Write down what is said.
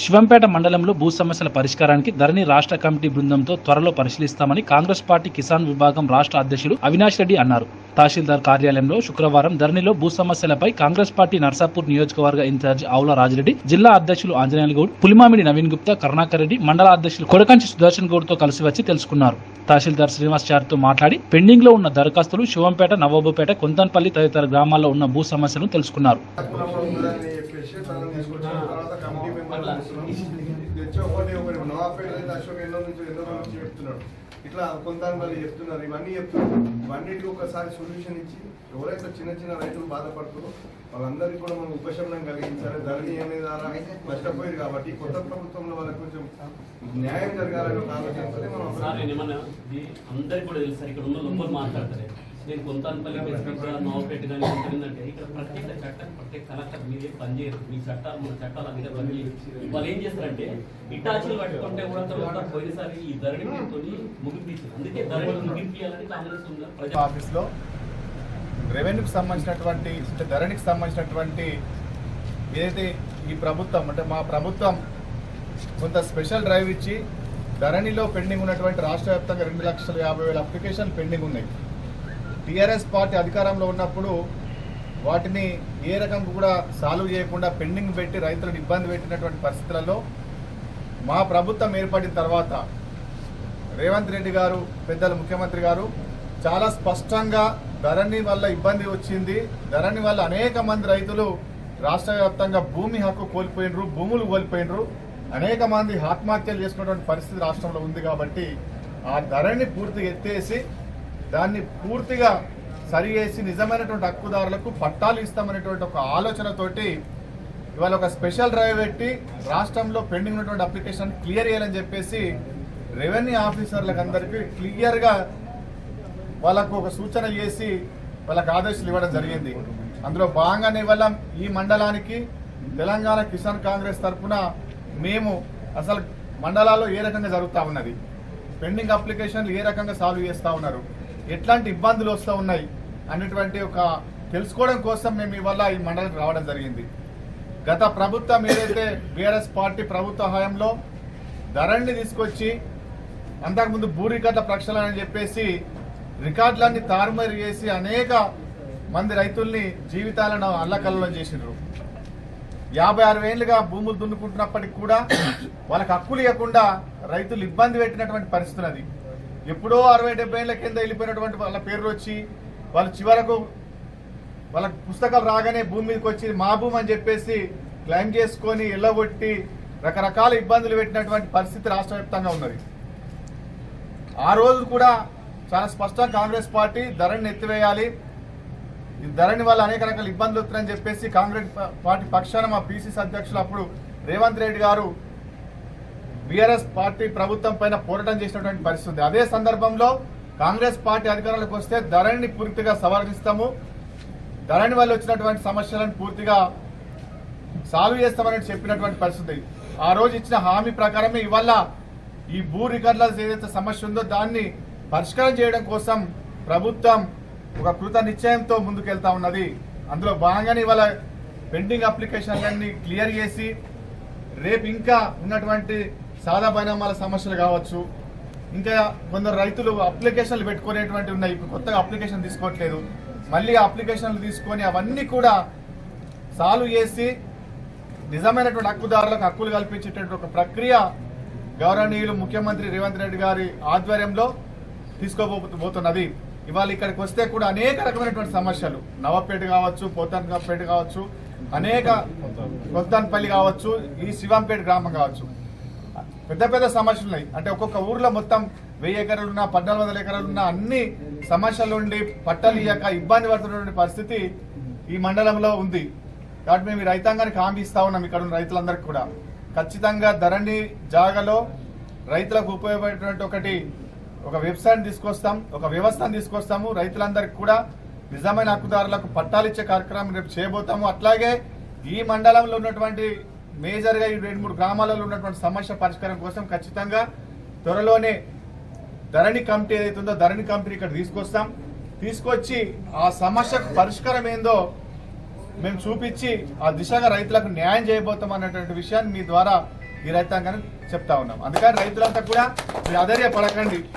శివంపేట మండలంలో భూ సమస్యల పరిష్కారానికి ధరణి రాష్ట్ర కమిటీ బృందంతో త్వరలో పరిశీలిస్తామని కాంగ్రెస్ పార్టీ కిసాన్ విభాగం రాష్ట్ర అధ్యక్షుడు అవినాష్ రెడ్డి అన్నారు. తహసీల్దార్ కార్యాలయంలో శుక్రవారం ధరణిలో భూ సమస్యలపై కాంగ్రెస్ పార్టీ నర్సాపూర్ నియోజకవర్గ ఇన్ఛార్జ్ ఆవుల రాజిరెడ్డి జిల్లా అధ్యక్షులు ఆంజనేయులు గౌడ్ పులిమామిడి నవీన్ గుప్తా కరుణాకర్ రెడ్డి మండల అధ్యక్షులు కొడకంచి సుదర్శన్ గౌడ్తో కలిసి వచ్చి తెలుసుకున్నారు. తహసీల్దార్ శ్రీనివాస్ చారితో మాట్లాడి పెండింగ్లో ఉన్న దరఖాస్తులు శివంపేట నవాబుపేట కొంతన్పల్లి తదితర గ్రామాల్లో ఉన్న భూ సమస్యలను తెలుసుకున్నారు. కులంలో ఉందని చెప్పేసి తనని తీసుకొచ్చిన తర్వాత కమిటీ మెంబర్లు తీసుకున్నాం. తెచ్చి ఒకటి అశోక్ ఎన్నో నుంచి ఎన్నో నుంచి చెప్తున్నాడు. ఇట్లా కొంత మళ్ళీ చెప్తున్నారు. ఇవన్నీ చెప్తున్నారు. ఇవన్నిటికీ ఒకసారి సొల్యూషన్ ఇచ్చి ఎవరైతే చిన్న చిన్న రైతులు బాధపడుతున్నారో వాళ్ళందరికీ కూడా మనం ఉపశమనం కలిగించాలి. ధరణి అనేది ద్వారా నష్టపోయింది కాబట్టి కొత్త ప్రభుత్వంలో వాళ్ళకి కొంచెం న్యాయం జరగాలని ఒక ఇది అందరికి కూడా తెలుసు ఇక్కడ ఉన్న లోపల మాట్లాడతారు. నేను కొంతపల్లి స్పెసిఫిక్గా నోపేట కానీ ఉంటుందంటే ఇక్కడ ప్రత్యేక చట్టం ప్రత్యేక కలెక్టర్ మీదే పనిచేయరు. మీ చట్టాలు మన చట్టాలు మీద పనిచేయరు. వాళ్ళు ఏం చేస్తారంటే ఇటాచీలు పట్టుకుంటే కూడా తర్వాత పోయినసారి ఈ ధరణి మీతో ముగిపించారు అందుకే ధరణి ముగిపించాలని కాంగ్రెస్ ప్రజా ఆఫీస్లో రెవెన్యూకి సంబంధించినటువంటి ధరణికి సంబంధించినటువంటి ఏదైతే ఈ ప్రభుత్వం అంటే మా ప్రభుత్వం కొంత స్పెషల్ డ్రైవ్ ఇచ్చి ధరణిలో పెండింగ్ ఉన్నటువంటి రాష్ట్ర వ్యాప్తంగా రెండు లక్షల యాభై వేల అప్లికేషన్ పెండింగ్ ఉన్నాయి. టీఆర్ఎస్ పార్టీ అధికారంలో ఉన్నప్పుడు వాటిని ఏ రకంగా కూడా సాల్వ్ చేయకుండా పెండింగ్ పెట్టి రైతులను ఇబ్బంది పెట్టినటువంటి పరిస్థితులలో మా ప్రభుత్వం ఏర్పడిన తర్వాత రేవంత్ రెడ్డి గారు పెద్దల ముఖ్యమంత్రి గారు చాలా స్పష్టంగా ధరణి వల్ల ఇబ్బంది వచ్చింది. ధరణి వల్ల అనేక మంది రైతులు రాష్ట్ర వ్యాప్తంగా భూమి హక్కు కోల్పోయినరు భూములు కోల్పోయినరు. అనేక మంది ఆత్మహత్యలు చేసుకున్నటువంటి పరిస్థితి రాష్ట్రంలో ఉంది కాబట్టి ఆ ధరణి పూర్తిగా ఎత్తేసి దాన్ని పూర్తిగా సరి చేసి నిజమైనటువంటి హక్కుదారులకు పట్టాలు ఇస్తామనేటువంటి ఒక ఆలోచనతోటి ఇవాళ ఒక స్పెషల్ డ్రైవ్ పెట్టి రాష్ట్రంలో పెండింగ్ ఉన్నటువంటి అప్లికేషన్ క్లియర్ చేయాలని చెప్పేసి రెవెన్యూ ఆఫీసర్లకు అందరికీ క్లియర్గా వాళ్ళకు ఒక సూచన చేసి వాళ్ళకు ఆదేశాలు ఇవ్వడం జరిగింది. అందులో భాగంగానే ఇవాళ ఈ మండలానికి తెలంగాణ కిసాన్ కాంగ్రెస్ తరఫున మేము అసలు మండలాల్లో ఏ రకంగా జరుగుతూ ఉన్నది? పెండింగ్ అప్లికేషన్లు ఏ రకంగా సాల్వ్ చేస్తూ ఉన్నారు? ఎట్లాంటి ఇబ్బందులు వస్తూ ఉన్నాయి అనేటువంటి ఒక తెలుసుకోవడం కోసం మేము ఇవాళ ఈ మండలికి రావడం జరిగింది. గత ప్రభుత్వం ఏదైతే బీఆర్ఎస్ పార్టీ ప్రభుత్వ హయాంలో ధరణిని తీసుకొచ్చి అంతకుముందు భూ రికార్డుల ప్రక్షాళన అని చెప్పేసి రికార్డులన్నీ తారుమారు చేసి అనేక మంది రైతుల్ని జీవితాలను అల్లకల్లో చేసిండ్రు యాభై ఆరు ఏళ్ళుగా భూములు దున్నుకుంటున్నప్పటికి కూడా వాళ్ళకి హక్కులు ఇవ్వకుండా రైతులు ఇబ్బంది పెట్టినటువంటి పరిస్థితున్నది అది ఎప్పుడో అరవై డెబ్బై ఏళ్ళ కింద వెళ్ళిపోయినటువంటి వాళ్ళ పేర్లు వచ్చి వాళ్ళు చివరకు వాళ్ళ పుస్తకాలు రాగానే భూమి మీదకి వచ్చి మా భూమి అని చెప్పేసి క్లెయిమ్ చేసుకొని ఎల్లగొట్టి రకరకాల ఇబ్బందులు పెట్టినటువంటి పరిస్థితి రాష్ట్ర వ్యాప్తంగా ఉన్నది. ఆ రోజు కూడా చాలా స్పష్టంగా కాంగ్రెస్ పార్టీ ధరని ఎత్తివేయాలి. ఈ ధరని వల్ల అనేక రకాల ఇబ్బందులు వస్తున్నాయని చెప్పేసి కాంగ్రెస్ పార్టీ పక్షాన మా పీసీసీ అధ్యక్షులు అప్పుడు రేవంత్ రెడ్డి గారు బీఆర్ఎస్ పార్టీ ప్రభుత్వం పైన పోరాటం చేసినటువంటి పరిస్థితి. అదే సందర్భంలో కాంగ్రెస్ పార్టీ అధికారంలోకి వస్తే ధరణిని పూర్తిగా సవరణిస్తాము ధరణి వల్ల వచ్చినటువంటి సమస్యలను పూర్తిగా సాల్వ్ చేస్తామని చెప్పినటువంటి పరిస్థితి. ఆ రోజు ఇచ్చిన హామీ ప్రకారమే ఇవాళ ఈ భూ రికార్డుల ఏదైతే సమస్య ఉందో దాన్ని పరిష్కారం చేయడం కోసం ప్రభుత్వం ఒక కృత నిశ్చయంతో ముందుకెళ్తా ఉన్నది. అందులో భాగంగానే ఇవాళ పెండింగ్ అప్లికేషన్లన్నీ క్లియర్ చేసి రేపు ఇంకా ఉన్నటువంటి సాదా పరిణామాల సమస్యలు కావచ్చు. ఇంకా కొందరు రైతులు అప్లికేషన్లు పెట్టుకునేటువంటి ఉన్నాయి. ఇప్పుడు కొత్తగా అప్లికేషన్ తీసుకోవట్లేదు. మళ్ళీ అప్లికేషన్లు తీసుకొని అవన్నీ కూడా సాల్వ్ చేసి నిజమైనటువంటి హక్కుదారులకు హక్కులు కల్పించేటటువంటి ఒక ప్రక్రియ గౌరవనీయులు ముఖ్యమంత్రి రేవంత్ రెడ్డి గారి ఆధ్వర్యంలో తీసుకోబోతున్నది. ఇవాళ ఇక్కడికి వస్తే కూడా అనేక రకమైనటువంటి సమస్యలు. నవపేట కావచ్చు పోతన్పేట కావచ్చు అనేక కొత్తన్పల్లి కావచ్చు ఈ శివంపేట గ్రామం కావచ్చు. పెద్ద పెద్ద సమస్యలు ఉన్నాయి. అంటే ఒక్కొక్క ఊర్లో మొత్తం వెయ్యి ఎకరాలు ఉన్నా పద్నాలుగు వందల ఎకరాలు ఉన్నా అన్ని సమస్యలు ఉండి పట్టాలు ఇయ్యక ఇబ్బంది పడుతున్నటువంటి పరిస్థితి ఈ మండలంలో ఉంది. కాబట్టి మేము రైతాంగానికి హామీ ఇస్తా ఉన్నాం ఇక్కడ ఉన్న రైతులందరికీ కూడా. ఖచ్చితంగా ధరణి జాగలో రైతులకు ఉపయోగపడేటువంటి ఒకటి ఒక వెబ్సైట్ తీసుకొస్తాం ఒక వ్యవస్థను తీసుకొస్తాము. రైతులందరికీ కూడా నిజమైన హక్కుదారులకు పట్టాలు ఇచ్చే కార్యక్రమం రేపు చేయబోతాము. అట్లాగే ఈ మండలంలో ఉన్నటువంటి మేజర్గా ఈ రెండు మూడు గ్రామాలలో ఉన్నటువంటి సమస్య పరిష్కారం కోసం ఖచ్చితంగా త్వరలోనే ధరణి కమిటీ ఏదైతే ఉందో ధరణి కమిటీ ఇక్కడ తీసుకొస్తాం. తీసుకొచ్చి ఆ సమస్యకు పరిష్కారం ఏందో మేము చూపించి ఆ దిశగా రైతులకు న్యాయం చేయబోతాం అన్నటువంటి విషయాన్ని మీ ద్వారా ఈ రైతాంగాన్ని చెప్తా ఉన్నాం. అందుకని రైతులంతా కూడా మీరు ఆధైర్య పడకండి